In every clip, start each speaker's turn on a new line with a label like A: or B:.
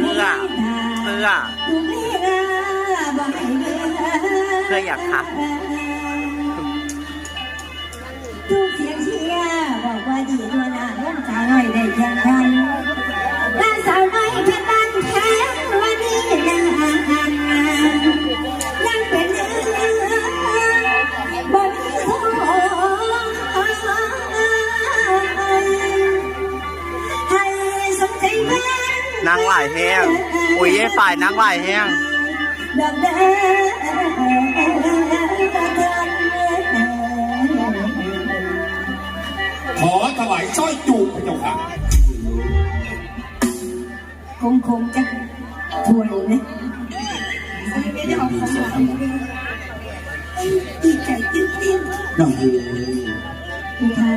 A: เพื่อเพื่อเพื่ออยากค่ะ
B: ทุกเสียงเชียร์บอกว่าดีตัวหน้าร่างสาวน่อยได้ยังไงนห
A: น้าสาวน้อยเป็น
C: จูบพระเจ้าค่ะ
B: คงคงจะทวนนะดีใจจริง
D: น้องดู
B: ๆคุณคะ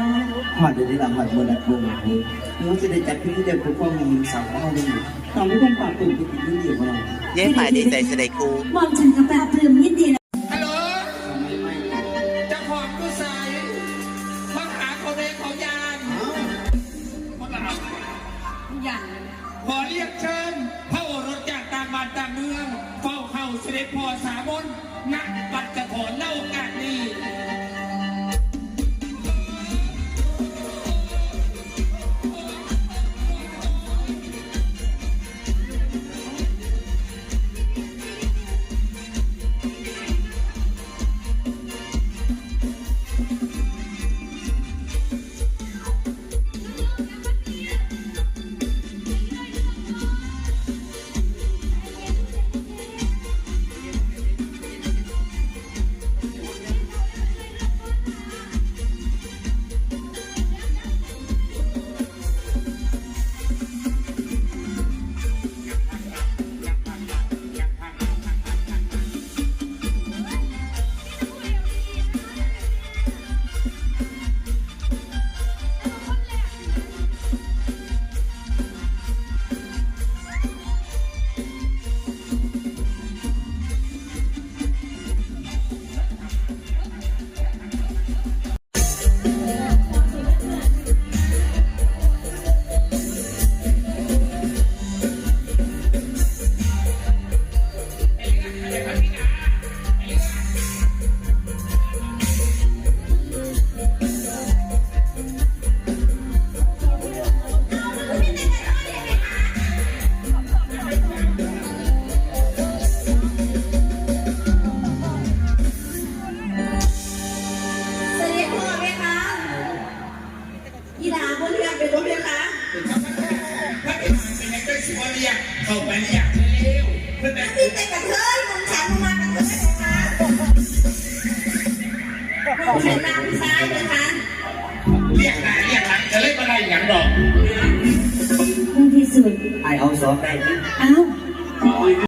D: หอดเดี๋ยวนี้หลังหอดบนอัดบนน้องจะได้จัดพิธีเดียวกับพ่อมีสาวพ่อมีน้องไม่ต้องปากตื่นไปติดเรื่องเดียวเรา
A: เย่ฝ่ายดีใจเสด็จครู
B: มองฉันกับปลาปลื้มยินดีนะ
C: เข้า
B: ไป
C: อยากเร็วเพื่อนแต่
B: พี่เป็นกระเทยมึงฉันมึงมากระเทยนะคะผมเป็นนางผู้ชายนะคะ
C: เรียกหน้าเรียกหลังจะเล่นอะไรอย่างดอก
B: ที่สุด
D: ไอเอาซองได้
B: เอ้า